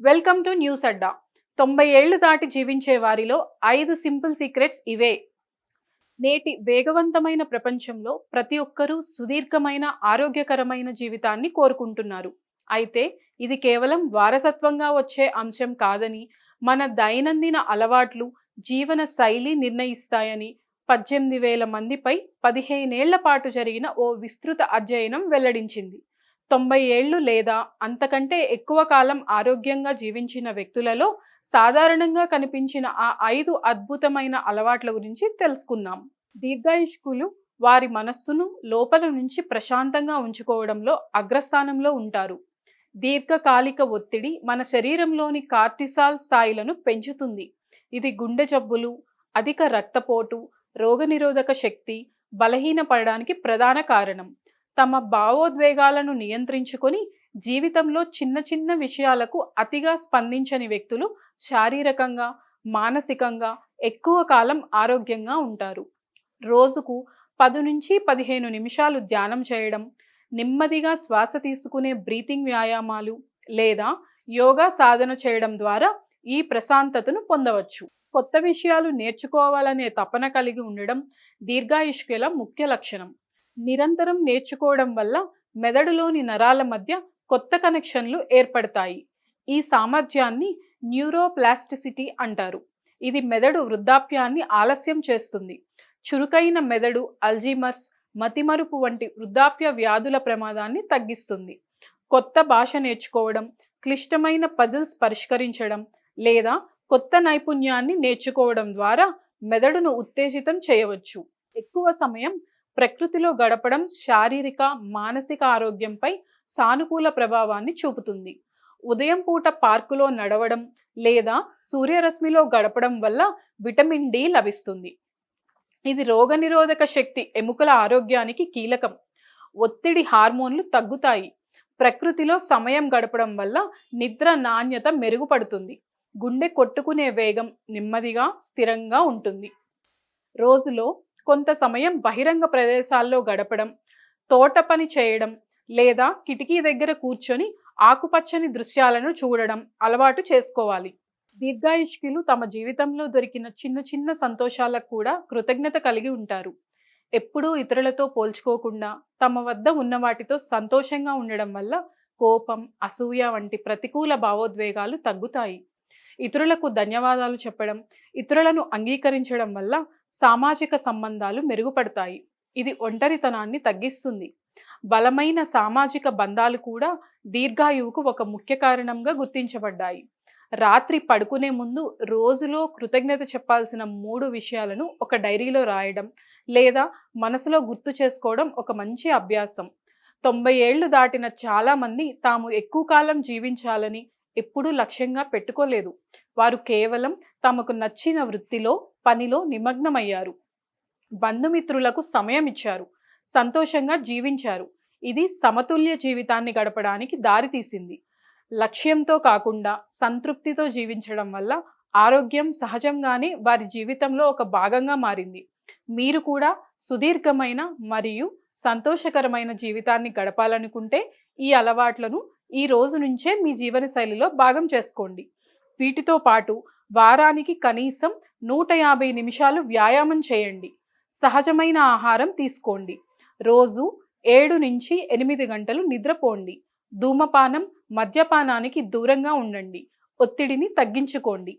Welcome to news అడ్డా. తొంభై ఏళ్ళు దాటి జీవించే వారిలో ఐదు సింపుల్ సీక్రెట్స్ ఇవే. నేటి వేగవంతమైన ప్రపంచంలో ప్రతి ఒక్కరూ సుదీర్ఘమైన ఆరోగ్యకరమైన జీవితాన్ని కోరుకుంటున్నారు. అయితే ఇది కేవలం వారసత్వంగా వచ్చే అంశం కాదని మన దైనందిన అలవాట్లు జీవన శైలి నిర్ణయిస్తాయని పద్దెనిమిది వేల మందిపై పదిహేనేళ్ళ పాటు జరిగిన ఓ విస్తృత అధ్యయనం వెల్లడించింది. తొంభై ఏళ్ళు లేదా అంతకంటే ఎక్కువ కాలం ఆరోగ్యంగా జీవించిన వ్యక్తులలో సాధారణంగా కనిపించిన ఆ ఐదు అద్భుతమైన అలవాట్ల గురించి తెలుసుకుందాం. దీర్ఘాయుష్కులు వారి మనస్సును లోపల నుంచి ప్రశాంతంగా ఉంచుకోవడంలో అగ్రస్థానంలో ఉంటారు. దీర్ఘకాలిక ఒత్తిడి మన శరీరంలోని కార్టిసాల్ స్థాయిలను పెంచుతుంది. ఇది గుండె జబ్బులు అధిక రక్తపోటు రోగనిరోధక శక్తి బలహీనపడడానికి ప్రధాన కారణం. తమ భావోద్వేగాలను నియంత్రించుకొని జీవితంలో చిన్న చిన్న విషయాలకు అతిగా స్పందించని వ్యక్తులు శారీరకంగా మానసికంగా ఎక్కువ కాలం ఆరోగ్యంగా ఉంటారు. రోజుకు పది నుంచి పదిహేను నిమిషాలు ధ్యానం చేయడం నెమ్మదిగా శ్వాస తీసుకునే బ్రీతింగ్ వ్యాయామాలు లేదా యోగా సాధన చేయడం ద్వారా ఈ ప్రశాంతతను పొందవచ్చు. కొత్త విషయాలు నేర్చుకోవాలనే తపన కలిగి ఉండడం దీర్ఘాయుష్కుల ముఖ్య లక్షణం. నిరంతరం నేర్చుకోవడం వల్ల మెదడులోని నరాల మధ్య కొత్త కనెక్షన్లు ఏర్పడతాయి. ఈ సామర్థ్యాన్ని న్యూరోప్లాస్టిసిటీ అంటారు. ఇది మెదడు వృద్ధాప్యాన్ని ఆలస్యం చేస్తుంది. చురుకైన మెదడు అల్జీమర్స్ మతిమరుపు వంటి వృద్ధాప్య వ్యాధుల ప్రమాదాన్ని తగ్గిస్తుంది. కొత్త భాష నేర్చుకోవడం క్లిష్టమైన పజిల్స్ పరిష్కరించడం లేదా కొత్త నైపుణ్యాన్ని నేర్చుకోవడం ద్వారా మెదడును ఉత్తేజితం చేయవచ్చు. ఎక్కువ సమయం ప్రకృతిలో గడపడం శారీరక మానసిక ఆరోగ్యంపై సానుకూల ప్రభావాన్ని చూపుతుంది. ఉదయం పూట పార్కులో నడవడం లేదా సూర్యరశ్మిలో గడపడం వల్ల విటమిన్ డి లభిస్తుంది. ఇది రోగనిరోధక శక్తి ఎముకల ఆరోగ్యానికి కీలకం. ఒత్తిడి హార్మోన్లు తగ్గుతాయి. ప్రకృతిలో సమయం గడపడం వల్ల నిద్ర నాణ్యత మెరుగుపడుతుంది. గుండె కొట్టుకునే వేగం నెమ్మదిగా స్థిరంగా ఉంటుంది. రోజులో కొంత సమయం బహిరంగ ప్రదేశాల్లో గడపడం తోట పని చేయడం లేదా కిటికీ దగ్గర కూర్చొని ఆకుపచ్చని దృశ్యాలను చూడడం అలవాటు చేసుకోవాలి. దీర్ఘాయుష్కులు తమ జీవితంలో దొరికిన చిన్న చిన్న సంతోషాలకు కూడా కృతజ్ఞత కలిగి ఉంటారు. ఎప్పుడూ ఇతరులతో పోల్చుకోకుండా తమ వద్ద ఉన్న వాటితో సంతోషంగా ఉండడం వల్ల కోపం అసూయ వంటి ప్రతికూల భావోద్వేగాలు తగ్గుతాయి. ఇతరులకు ధన్యవాదాలు చెప్పడం ఇతరులను అంగీకరించడం వల్ల సామాజిక సంబంధాలు మెరుగుపడతాయి. ఇది ఒంటరితనాన్ని తగ్గిస్తుంది. బలమైన సామాజిక బంధాలు కూడా దీర్ఘాయువుకు ఒక ముఖ్య కారణంగా గుర్తించబడ్డాయి. రాత్రి పడుకునే ముందు రోజులో కృతజ్ఞత చెప్పాల్సిన మూడు విషయాలను ఒక డైరీలో రాయడం లేదా మనసులో గుర్తు చేసుకోవడం ఒక మంచి అభ్యాసం. తొంభై ఏళ్ళు దాటిన చాలామంది తాము ఎక్కువ కాలం జీవించాలని ఎప్పుడూ లక్ష్యంగా పెట్టుకోలేదు. వారు కేవలం తమకు నచ్చిన వృత్తిలో పనిలో నిమగ్నమయ్యారు. బంధుమిత్రులకు సమయం ఇచ్చారు సంతోషంగా జీవించారు. ఇది సమతుల్య జీవితాన్ని గడపడానికి దారితీసింది. లక్ష్యంతో కాకుండా సంతృప్తితో జీవించడం వల్ల ఆరోగ్యం సహజంగానే వారి జీవితంలో ఒక భాగంగా మారింది. మీరు కూడా సుదీర్ఘమైన మరియు సంతోషకరమైన జీవితాన్ని గడపాలనుకుంటే ఈ అలవాట్లను ఈ రోజు నుంచే మీ జీవనశైలిలో భాగం చేసుకోండి. వీటితో పాటు వారానికి కనీసం నూట యాభై నిమిషాలు వ్యాయామం చేయండి. సహజమైన ఆహారం తీసుకోండి. రోజు ఏడు నుంచి ఎనిమిది గంటలు నిద్రపోండి. ధూమపానం మద్యపానానికి దూరంగా ఉండండి. ఒత్తిడిని తగ్గించుకోండి.